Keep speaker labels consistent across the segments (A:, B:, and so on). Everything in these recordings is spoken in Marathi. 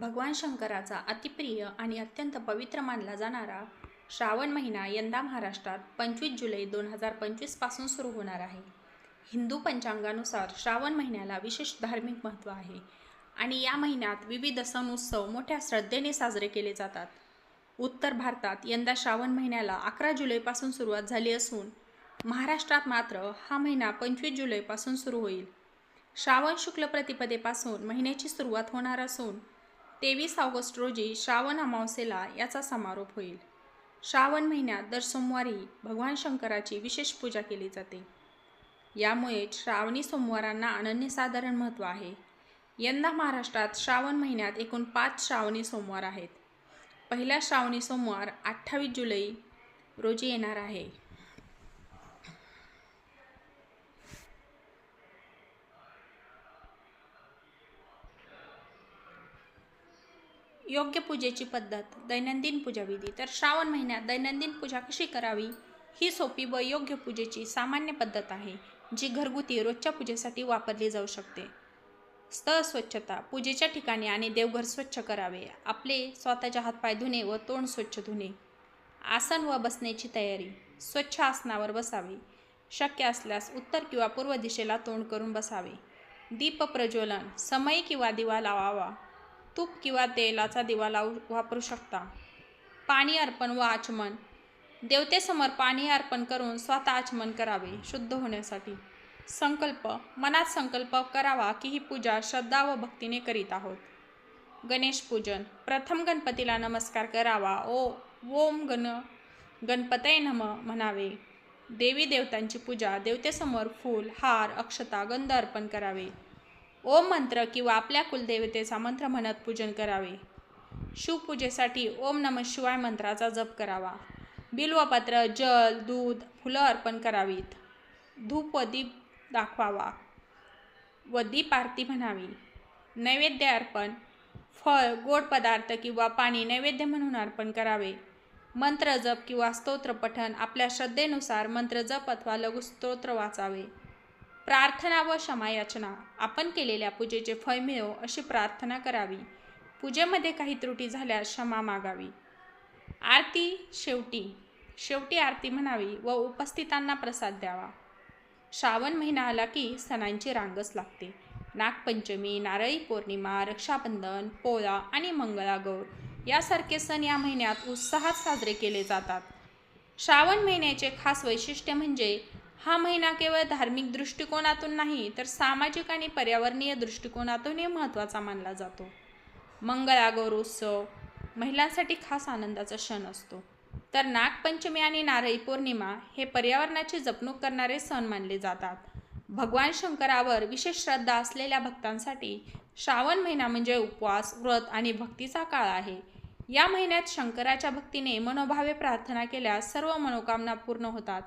A: भगवान शंकराचा अतिप्रिय आणि अत्यंत पवित्र मानला जाणारा श्रावण महिना यंदा महाराष्ट्रात पंचवीस जुलै दोन हजार पंचवीसपासून सुरू होणार आहे. हिंदू पंचांगानुसार श्रावण महिन्याला विशेष धार्मिक महत्त्व आहे आणि या महिन्यात विविध सण उत्सव मोठ्या श्रद्धेने साजरे केले जातात. उत्तर भारतात यंदा श्रावण महिन्याला अकरा जुलैपासून सुरुवात झाली असून महाराष्ट्रात मात्र हा महिना पंचवीस जुलैपासून सुरू होईल. श्रावण शुक्ल प्रतिपदेपासून महिन्याची सुरुवात होणार असून तेवीस ऑगस्ट रोजी श्रावण अमावस्येला याचा समारोप होईल. श्रावण महिन्यात दर सोमवारी भगवान शंकराची विशेष पूजा केली जाते. यामुळे श्रावणी सोमवारांना अनन्यसाधारण महत्त्व आहे. यंदा महाराष्ट्रात श्रावण महिन्यात एकूण पाच श्रावणी सोमवार आहेत. पहिला श्रावणी सोमवार अठ्ठावीस जुलै रोजी येणार आहे. योग्य पूजेची पद्धत दैनंदिन पूजाविधी. तर श्रावण महिन्यात दैनंदिन पूजा कशी करावी? ही सोपी व योग्य पूजेची सामान्य पद्धत आहे जी घरगुती रोजच्या पूजेसाठी वापरली जाऊ शकते. स्थळ स्वच्छता पूजेच्या ठिकाणी आणि देवघर स्वच्छ करावे. आपले स्वतःच्या हातपाय धुणे व तोंड स्वच्छ धुणे. आसन व बसण्याची तयारी. स्वच्छ आसनावर बसावे. शक्य असल्यास उत्तर किंवा पूर्व दिशेला तोंड करून बसावे. दीप प्रज्वलन समय किंवा दिवा लावावा. तूप किंवा तेलाचा दिवा लावू वापरू शकता. पाणी अर्पण व आचमन. देवतेसमोर पाणी अर्पण करून स्वतः आचमन करावे शुद्ध होण्यासाठी. संकल्प मनात संकल्प करावा की ही पूजा श्रद्धा व भक्तीने करीत आहोत. गणेश पूजन. प्रथम गणपतीला नमस्कार करावा. ओ ओम गण गणपतय नम म्हणावे. देवी देवतांची पूजा. देवतेसमोर फूल हार अक्षता गंध अर्पण करावे. ओम मंत्र किंवा आपल्या कुलदेवतेचा मंत्र म्हणत पूजन करावे. शिवपूजेसाठी ओम नम शिवाय मंत्राचा जप करावा. बिल्वपत्र जल दूध फुलं अर्पण करावीत. धूप व दीप दाखवावा व दीप आरती म्हणावी. नैवेद्य अर्पण फळ गोड पदार्थ किंवा पाणी नैवेद्य म्हणून अर्पण करावे. मंत्र जप किंवा स्तोत्र पठण आपल्या श्रद्धेनुसार मंत्र जप अथवा लघुस्तोत्र वाचावे. प्रार्थना व क्षमायाचना. आपण केलेल्या पूजेचे फळ मिळो अशी प्रार्थना करावी. पूजेमध्ये काही त्रुटी झाल्यास क्षमा मागावी. आरती शेवटी. शेवटी आरती म्हणावी व उपस्थितांना प्रसाद द्यावा. श्रावण महिना आला की सणांची रांगच लागते. नागपंचमी नारळी पौर्णिमा रक्षाबंधन पोळा आणि मंगळागौर यासारखे सण या महिन्यात उत्साहात साजरे केले जातात. श्रावण महिन्याचे खास वैशिष्ट्य म्हणजे हा महिना केवळ धार्मिक दृष्टिकोनातून नाही तर सामाजिक आणि पर्यावरणीय दृष्टिकोनातूनही महत्त्वाचा मानला जातो. मंगळागौर उत्सव महिलांसाठी खास आनंदाचा क्षण असतो. तर नागपंचमी आणि नारळी पौर्णिमा हे पर्यावरणाची जपणूक करणारे सण मानले जातात. भगवान शंकरावर विशेष श्रद्धा असलेल्या भक्तांसाठी श्रावण महिना म्हणजे उपवास व्रत आणि भक्तीचा काळ आहे. या महिन्यात शंकराच्या भक्तीने मनोभावे प्रार्थना केल्यास सर्व मनोकामना पूर्ण होतात.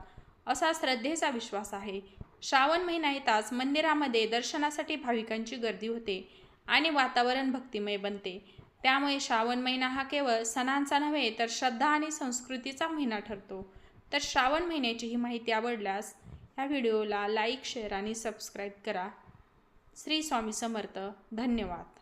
A: असा श्रद्धेचा विश्वास आहे. श्रावण महिना येताच मंदिरामध्ये दर्शनासाठी भाविकांची गर्दी होते आणि वातावरण भक्तिमय बनते. त्यामुळे श्रावण महिना हा केवळ सणांचा नव्हे तर श्रद्धा आणि संस्कृतीचा महिना ठरतो. तर श्रावण महिन्याची ही माहिती आवडल्यास ह्या व्हिडिओला लाईक शेअर आणि सबस्क्राईब करा. श्री स्वामी समर्थ. धन्यवाद.